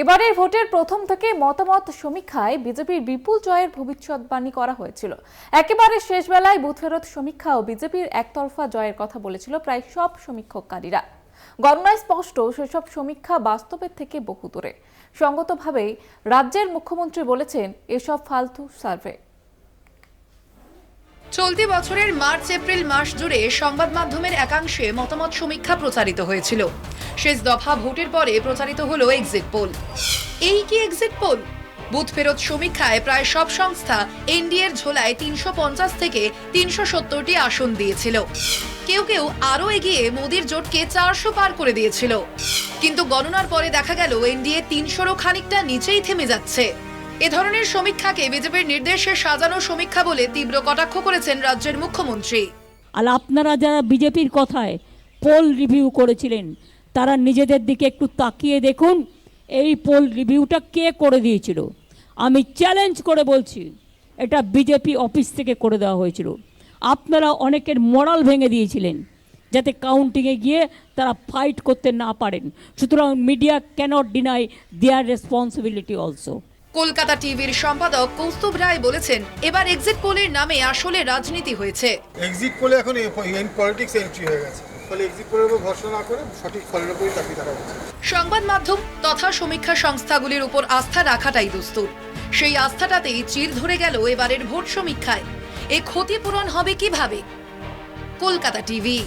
এবারের ভোটের প্রথম থেকে মতামত সমীক্ষায় বিজেপির বিপুল জয়ের ভবিষ্যৎবাণী করা হয়েছিল। একেবারে শেষ বেলায় সমীক্ষা ও বিজেপির একতরফা জয়ের কথা বলেছিল প্রায় সব সমীক্ষককারীরা। গণনায় স্পষ্ট, সেসব সমীক্ষা বাস্তবের থেকে বহু দূরে সঙ্গতভাবেই রাজ্যের মুখ্যমন্ত্রী বলেছেন, এসব ফালতু সার্ভে। চলতি বছরের মার্চ, এপ্রিল মাস জুড়ে সংবাদ মাধ্যমের একাংশে মতামত সমীক্ষা প্রচারিত হয়েছিল। শেষ দফা ভোটের পরে প্রচারিত হলো এক্সিট পোল এই কি এক্সিট পোল বুথ ফেরত সমীক্ষায় প্রায় সব সংস্থা এনডিএর ঝোলায় তিনশো পঞ্চাশ থেকে তিনশো সত্তরটি আসন দিয়েছিল। কেউ কেউ আরও এগিয়ে মোদির জোটকে চারশো পার করে দিয়েছিল। কিন্তু গণনার পরে দেখা গেল এনডিএ তিনশোরও খানিকটা নিচেই থেমে যাচ্ছে। এ ধরনের সমীক্ষাকে বিজেপির নির্দেশে সাজানো সমীক্ষা বলে তীব্র কটাক্ষ করেছেন রাজ্যের মুখ্যমন্ত্রী। আর আপনারা যারা বিজেপির কথায় পোল রিভিউ করেছিলেন, তারা নিজেদের দিকে একটু তাকিয়ে দেখুন, এই পোল রিভিউটা কে করে দিয়েছিল। আমি চ্যালেঞ্জ করে বলছি, এটা বিজেপি অফিস থেকে করে দেওয়া হয়েছিল। আপনারা অনেকের মোরাল ভেঙে দিয়েছিলেন, যাতে কাউন্টিংয়ে গিয়ে তারা ফাইট করতে না পারেন। সুতরাং media cannot deny their responsibility also Kolkata টিভির সম্পাদক কৌস্তুভ রায় বলেছেন এবার এক্সিট পোলের নামে আসলে রাজনীতি হয়েছে। এক্সিট পোলে এখন পলিটিক্স এন্ট্রি হয়ে গেছে। সংবাদ মাধ্যম তথা সমীক্ষা সংস্থাগুলির উপর আস্থা রাখাটাই দস্তুর সেই আস্থাটাতেই চির ধরে গেল এবারের ভোট সমীক্ষায়। এ ক্ষতিপূরণ হবে কীভাবে? কলকাতা টিভি।